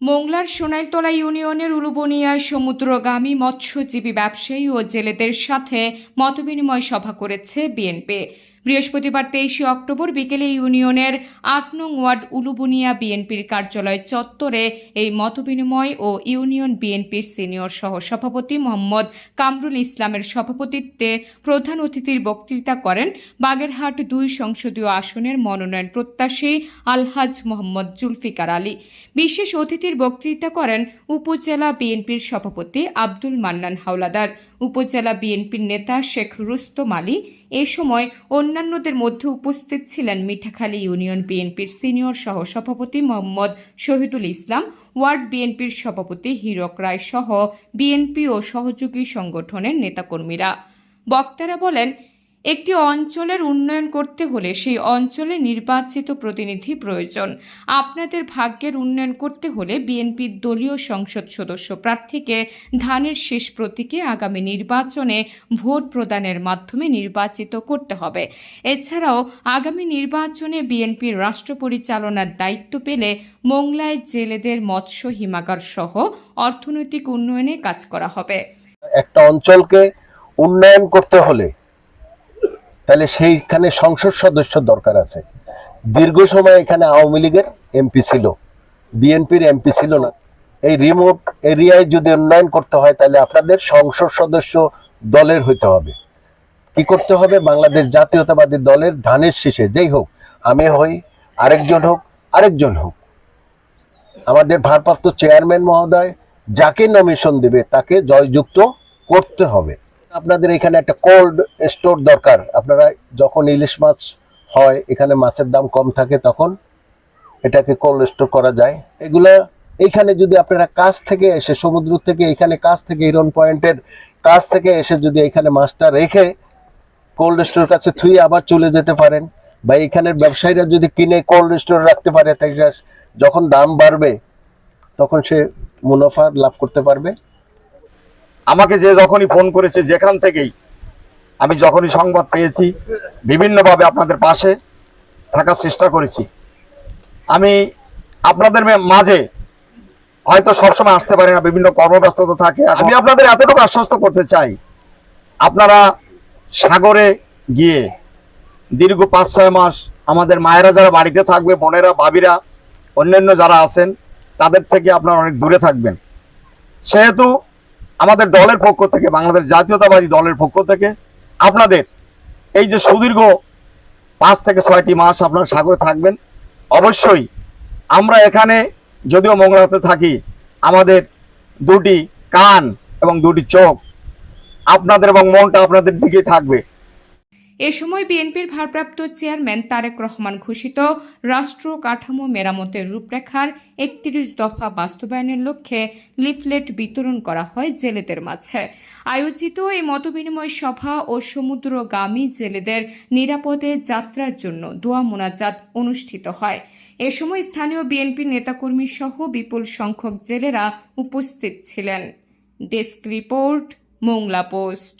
মোংলার সোনাইলতলা ইউনিয়নের উলুবনিয়ায় সমুদ্রগামী মৎস্যজীবী ব্যবসায়ী ও জেলেদের সাথে মতবিনিময় সভা করেছে বিএনপি। বৃহস্পতিবার তেইশে অক্টোবর বিকেলে ইউনিয়নের আট নং ওয়ার্ড উলুবুনিয়া বিএনপির কার্যালয় চত্বরে এই মতবিনিময় ও ইউনিয়ন বিএনপির সিনিয়র সহ সভাপতি মোহাম্মদ কামরুল ইসলামের সভাপতিত্বে প্রধান অতিথির বক্তৃতা করেন বাগেরহাট দুই সংসদীয় আসনের মনোনয়ন প্রত্যাশী আলহাজ মোহাম্মদ জুলফিকার আলী। বিশেষ অতিথির বক্তৃতা করেন উপজেলা বিএনপির সভাপতি আব্দুল মান্নান হাওলাদার, উপজেলা বিএনপির নেতা শেখ রুস্তম আলী। এ সময় অন্যান্যদের মধ্যে উপস্থিত ছিলেন মিঠাখালী ইউনিয়ন বিএনপির সিনিয়র সহ সভাপতি মোহাম্মদ শহীদুল ইসলাম, ওয়ার্ড বিএনপির সভাপতি হীরক রায় সহ বিএনপি ও সহযোগী সংগঠনের নেতাকর্মীরা। বক্তারা বলেন একটি অঞ্চলের উন্নয়ন করতে হলে সেই অঞ্চলে নির্বাচিত প্রতিনিধি প্রয়োজন। আপনাদের ভাগ্যের উন্নয়ন করতে হলে বিএনপির দলীয় সংসদ সদস্য প্রার্থীকে ধানের শেষ প্রতীকে আগামী নির্বাচনে ভোট প্রদানের মাধ্যমে নির্বাচিত করতে হবে। এছাড়াও আগামী নির্বাচনে বিএনপির রাষ্ট্র পরিচালনার দায়িত্ব পেলে মোংলায় জেলেদের মৎস্য হিমাগার সহ অর্থনৈতিক উন্নয়নে কাজ করা হবে। একটা অঞ্চলকে উন্নয়ন করতে হলে তাহলে সেইখানে সংসদ সদস্য দরকার আছে। দীর্ঘ সময় এখানে আওয়ামী লীগের এমপি ছিল, বিএনপির এমপি ছিল না। এই রিমোট এরিয়ায় যদি উন্নয়ন করতে হয়, তাহলে আপনাদের সংসদ সদস্য দলের হইতে হবে। কি করতে হবে? বাংলাদেশ জাতীয়তাবাদী দলের ধানের শীষে, যেই হোক, আমি হই, আরেকজন হোক আরেকজন হোক। আমাদের ভারপ্রাপ্ত চেয়ারম্যান মহোদয় যাকে নমিশন দেবে, তাকে জয়যুক্ত করতে হবে। আপনাদের এখানে একটা কোল্ড স্টোর দরকার। আপনারা যখন ইলিশ মাছ হয়, এখানে মাছের দাম কম থাকে, তখন এটাকে কোল্ড স্টোর করা যায়। এগুলো এইখানে যদি আপনারা কাছ থেকে এসে, সমুদ্র থেকে এখানে কাছ থেকে হিরন পয়েন্টের কাছ থেকে এসে যদি এখানে মাছটা রেখে কোল্ড স্টোর কাছে থুয়ে আবার চলে যেতে পারেন, বা এখানের ব্যবসায়ীরা যদি কিনে কোল্ড স্টোর রাখতে পারে যখন দাম বাড়বে, তখন সে মুনাফা লাভ করতে পারবে। আমাকে যে যখনই ফোন করেছে যেখান থেকেই আমি যখনই সংবাদ পেয়েছি বিভিন্নভাবে আপনাদের পাশে থাকার চেষ্টা করেছি। আমি আপনাদের মাঝে হয়তো সবসময় আসতে পারি না বিভিন্ন কর্মব্যস্ততা থাকে। আমি আপনাদের এতটুকু আশ্বস্ত করতে চাই আপনারা সাগরে গিয়ে দীর্ঘ পাঁচ ছয় মাস আমাদের মায়েরা যারা বাড়িতে থাকবে বোনেরা ভাবিরা অন্যান্য যারা আছেন তাদের থেকে আপনারা অনেক দূরে থাকবেন। সেহেতু আমাদের দলের পক্ষ থেকে, বাংলাদেশ জাতীয়তাবাদী দলের পক্ষ থেকে আপনাদের এই যে সুদীর্ঘ পাঁচ থেকে ছয়টি মাস আপনারা সাগরে থাকবেন, অবশ্যই আমরা এখানে যদিও মঙ্গলাতে থাকি, আমাদের দুটি কান এবং দুটি চোখ আপনাদের এবং মনটা আপনাদের দিকেই থাকবে। এ সময় বিএনপির ভারপ্রাপ্ত চেয়ারম্যান তারেক রহমান ঘোষিত রাষ্ট্র কাঠামো মেরামতের রূপরেখার একত্রিশ দফা বাস্তবায়নের লক্ষ্যে লিফলেট বিতরণ করা হয় জেলেদের মাঝে। আয়োজিত এই মতবিনিময় সভা ও সমুদ্রগামী জেলেদের নিরাপদে যাত্রার জন্য দোয়া মোনাজাত অনুষ্ঠিত হয়। এ সময় স্থানীয় বিএনপির নেতাকর্মী সহ বিপুল সংখ্যক জেলেরা উপস্থিত ছিলেন। Desk report, Mongla post.